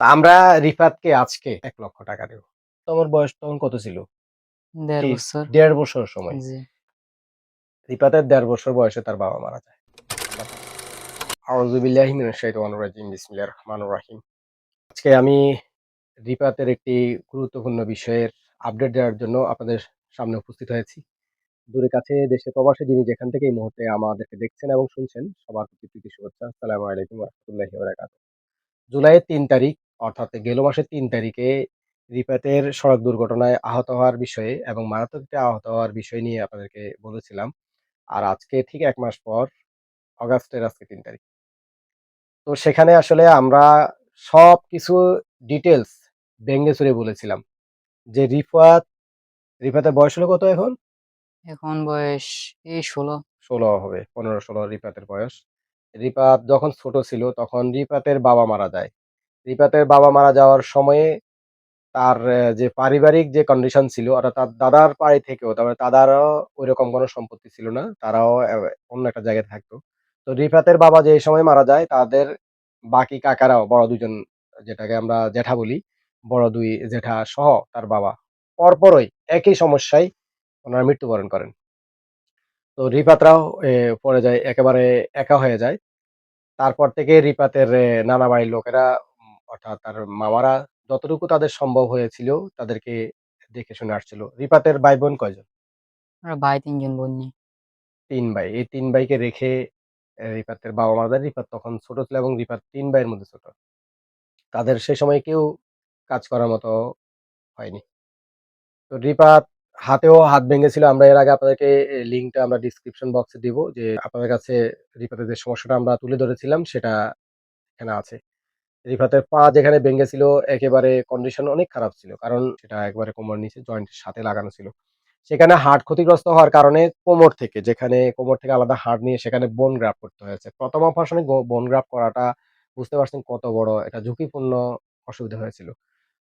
আমরা রিফাতকে আজকে এক লক্ষ টাকা দেব। তোমার বয়স তখন কত ছিল? দেড় বছর। সময়। রিফাতের দেড় বছর বয়সে তার বাবা মারা যায়। রহমানির আজকে আমি রিফাতের একটি গুরুত্বপূর্ণ বিষয়ের আপডেট দেওয়ার জন্য আপনাদের সামনে উপস্থিত হয়েছি। দূরে কাছে দেশে প্রবাসে যিনি যেখান থেকে এই মুহূর্তে আমাদেরকে দেখছেন এবং শুনছেন সবার প্রতি প্রীতি শুভেচ্ছা। আসসালামু আলাইকুম রহমতুল্লাহি জুলাইয়ের তিন তারিখ অর্থাৎ গেল মাসের তিন তারিখে রিপাতের সড়ক দুর্ঘটনায় আহত হওয়ার বিষয়ে এবং মারাত্মক আহত হওয়ার বিষয় নিয়ে আপনাদেরকে বলেছিলাম। আর আজকে ঠিক এক মাস পর অগাস্টের আজকে তিন তারিখ। তো সেখানে আসলে আমরা সব কিছু ডিটেলস ভেঙে চুরে বলেছিলাম। যে রিফাত রিফাতের বয়স হলো কত এখন? এখন বয়স এই ষোলো। ষোলো হবে পনেরো ষোলো রিপাতের বয়স। রিপাত যখন ছোট ছিল তখন রিপাতের বাবা মারা যায়। রিপাতের বাবা মারা যাওয়ার সময়ে তার যে পারিবারিক যে কন্ডিশন ছিল, অর্থাৎ তার দাদার বাড়ি থেকেও, তারপরে দাদারও ওই রকম কোনো সম্পত্তি ছিল না, তারাও অন্য একটা জায়গায় থাকতো। তো রিফাতের বাবা যে সময় মারা যায়, তাদের বাকি কাকারাও, বড় দুজন যেটাকে আমরা জেঠা বলি, বড় দুই জেঠা সহ তার বাবা, পরপরই একই সমস্যায় ওনারা মৃত্যুবরণ করেন। তো রিপাতরাও পড়ে যায়, একেবারে একা হয়ে যায়। তারপর থেকে রিপাতের নানা বাড়ির লোকেরা অর্থাৎ তার মামারা যতটুকু তাদের সম্ভব হয়েছিল তাদেরকে দেখে শুনে আসছিল। রিপাতের ভাই বোন কয়জন? আমরা ভাই তিনজন বোন নিয়ে। তিন ভাই। এই তিন ভাইকে রেখে রিপাতের বাবা যায় রিপাত তখন ছোট ছিল এবং রিপাত তিন ভাইয়ের মধ্যে ছোট। তাদের সে সময় কেউ কাজ করার মতো হয়নি। তো রিপাত হাতেও হাত ভেঙেছিল। আমরা এর আগে আপনাদেরকে লিঙ্কটা আমরা ডিসক্রিপশন বক্সে দিব যে আপনাদের কাছে রিপাতের যে সমস্যাটা আমরা তুলে ধরেছিলাম সেটা এখানে আছে। রিফাতের পা যেখানে ভেঙে ছিল একেবারে কন্ডিশন অনেক খারাপ ছিল। কারণ সেটা একবারে কোমর নিচে জয়েন্টের সাথে লাগানো ছিল। সেখানে হার্ট ক্ষতিগ্রস্ত হওয়ার কারণে কোমর থেকে, যেখানে কোমর থেকে আলাদা হার্ট নিয়ে সেখানে বোন গ্রাফ করতে হয়েছে। প্রথম অপারেশনে বোন গ্রাফ করাটা বুঝতে পারছেন কত বড় এটা ঝুঁকিপূর্ণ অসুবিধা হয়েছিল।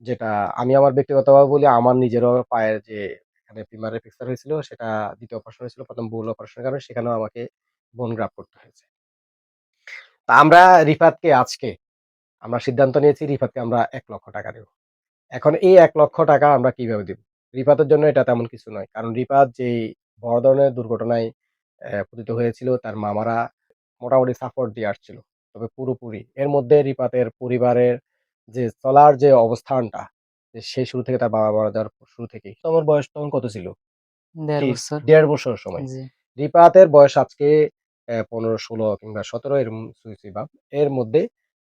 যেটা আমি আমার ব্যক্তিগতভাবে বলি, আমার নিজেরও পায়ের যে এখানে ফিমারে ফিক্সার হয়েছিল, সেটা দ্বিতীয় অপারেশন হয়েছিল, প্রথম ভুল অপারেশনের কারণে সেখানেও আমাকে বোন গ্রাফ করতে হয়েছে। তা আমরা রিফাতকে আজকে আমরা সিদ্ধান্ত নিয়েছি রিফাতকে আমরা এক লক্ষ টাকা দেব এখন এই এক লক্ষ টাকা আমরা কীভাবে দেব রিফাতের জন্য এটা তেমন কিছু নয় কারণ রিফাত যে বড় ধরনের দুর্ঘটনায় পতিত হয়েছিল তার মামারা মোটামুটি সাপোর্ট দিয়ে আসছিল তবে পুরোপুরি এর মধ্যে রিপাতের পরিবারের যে চলার যে অবস্থানটা সেই শুরু থেকে তার বাবা মারা যাওয়ার শুরু থেকে তোমার বয়স তখন কত ছিল দেড় বছর সময় রিপাতের বয়স আজকে পনেরো ষোলো কিংবা সতেরো এর সুইসি এর মধ্যে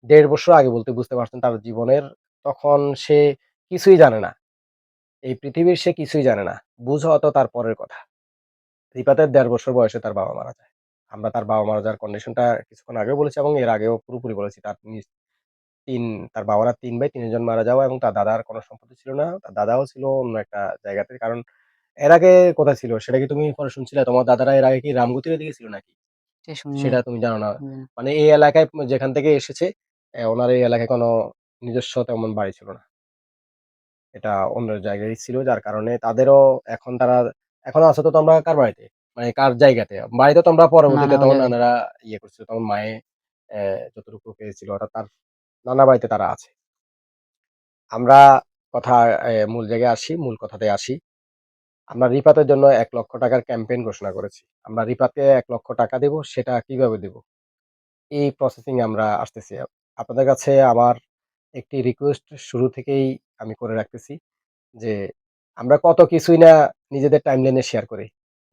দেড় বছর আগে বলতে বুঝতে পারছেন তার জীবনের তখন সে কিছুই জানে না। এই পৃথিবীর সে কিছুই জানে না। বুঝো অত তার পরের কথা। রিপাতের দেড় বছর বয়সে তার বাবা মারা যায়। আমরা তার বাবা মারা যাওয়ার কন্ডিশনটা কিছুক্ষণ আগেও বলেছি এবং এর আগেও পুরোপুরি বলেছি। তার তিন তার বাবারা তিন ভাই তিনজন মারা যাওয়া এবং তার দাদার কোনো সম্পত্তি ছিল না। তার দাদাও ছিল অন্য একটা জায়গাতে। কারণ এর আগে কোথায় ছিল? সেটা কি তুমি পরে শুনছিলে? তোমার দাদারা এর আগে কি রামগতির দিকে ছিল নাকি? সেটা তুমি জানো না। মানে এই এলাকায় যেখান থেকে এসেছে ওনার এই এলাকায় কোনো নিজস্ব তেমন বাড়ি ছিল না। এটা অন্য জায়গায় ছিল যার কারণে তাদেরও এখন তারা এখন আছো তো তোমরা কার বাড়িতে? মানে কার জায়গাতে? বাড়িতে তোমরা পরবর্তীতে তখন নানারা ইয়ে করছিল তখন মায়ে যতটুকু পেয়েছিল অর্থাৎ তার নানা বাড়িতে তারা আছে। আমরা কথা মূল জায়গায় আসি মূল কথাতে আসি। আমরা রিপাতের জন্য এক লক্ষ টাকার ক্যাম্পেইন ঘোষণা করেছি। আমরা রিপাতে এক লক্ষ টাকা দেব সেটা কীভাবে দেব? এই প্রসেসিং আমরা আসতেছি আপনাদের কাছে আমার একটি রিকোয়েস্ট শুরু থেকেই আমি করে রাখতেছি যে, আমরা কত কিছুই না নিজেদের টাইমলাইনে শেয়ার করি।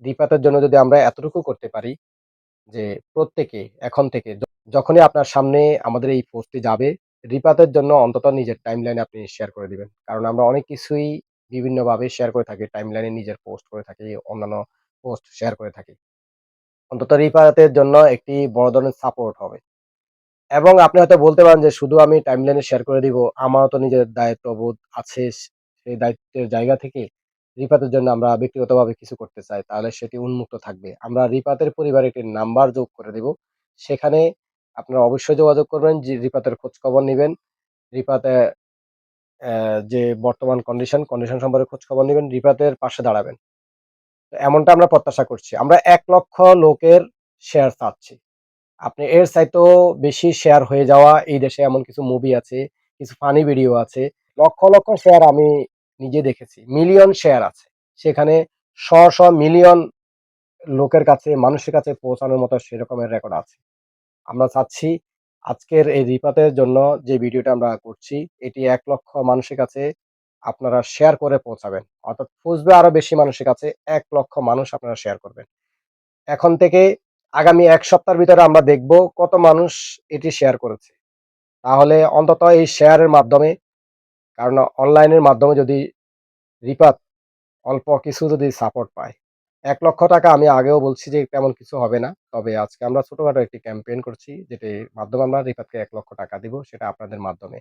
রিপাতের জন্য যদি আমরা এতটুকু করতে পারি যে, প্রত্যেকে এখন থেকে যখনই আপনার সামনে আমাদের এই পোস্টটি যাবে রিপাতের জন্য অন্তত নিজের টাইমলাইনে আপনি শেয়ার করে দিবেন। কারণ আমরা অনেক কিছুই বিভিন্নভাবে শেয়ার করে থাকি টাইমলাইনে নিজের পোস্ট করে থাকি, অন্যান্য পোস্ট শেয়ার করে থাকি। অন্তত রিপাতের জন্য একটি বড় ধরনের সাপোর্ট হবে। এবং আপনি হয়তো বলতে পারেন যে শুধু আমি টাইমলাইনে শেয়ার করে দিব, আমারও তো নিজের দায়িত্ববোধ আছে সেই দায়িত্বের জায়গা থেকে রিপাতের জন্য আমরা ব্যক্তিগতভাবে কিছু করতে চাই, তাহলে সেটি উন্মুক্ত থাকবে। আমরা রিপাতের পরিবারে একটি নাম্বার যোগ করে দেব, সেখানে আপনারা অবশ্যই যোগাযোগ করবেন, যে রিপাতের খোঁজ খবর নেবেন, রিপাতে যে বর্তমান কন্ডিশন কন্ডিশন সম্পর্কে খোঁজ খবর নেবেন, রিপাতের পাশে দাঁড়াবেন। এমনটা আমরা প্রত্যাশা করছি। আমরা এক লক্ষ লোকের শেয়ার চাচ্ছি। আপনি এর চাইতেও বেশি শেয়ার হয়ে যাওয়া এই দেশে এমন কিছু মুভি আছে কিছু ফানি ভিডিও আছে। লক্ষ, লক্ষ শেয়ার আমি নিজে দেখেছি। মিলিয়ন শেয়ার আছে। সেখানে শ, শ মিলিয়ন লোকের কাছে মানুষের কাছে পৌঁছানোর মতো সেরকমের রেকর্ড আছে। আমরা চাচ্ছি আজকের এই রিপাতের জন্য যে ভিডিওটা আমরা করছি এটি এক লক্ষ মানুষের কাছে আপনারা শেয়ার করে পৌঁছাবেন। অর্থাৎ পৌঁছবে আরও বেশি মানুষের কাছে এক লক্ষ মানুষ আপনারা শেয়ার করবেন। এখন থেকে আগামী এক সপ্তাহের ভিতরে আমরা দেখব কত মানুষ এটি শেয়ার করেছে। তাহলে অন্তত এই শেয়ারের মাধ্যমে কারণ অনলাইনের মাধ্যমে যদি রিপাত অল্প কিছু যদি সাপোর্ট পায়, এক লক্ষ টাকা আমি আগেও বলছি যে তেমন কিছু হবে না। তবে আজকে আমরা ছোটোখাটো একটি ক্যাম্পেইন করছি যেটির মাধ্যমে আমরা রিপাতকে এক লক্ষ টাকা দিব সেটা আপনাদের মাধ্যমে।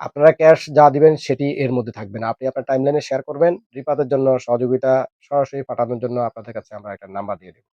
আপনারা ক্যাশ যা দিবেন সেটি এর মধ্যে থাকবে না। আপনি আপনার টাইমলাইনে শেয়ার করবেন। রিপাতের জন্য সহযোগিতা সরাসরি পাঠানোর জন্য আপনাদের কাছে আমরা একটা নাম্বার দিয়ে দেব।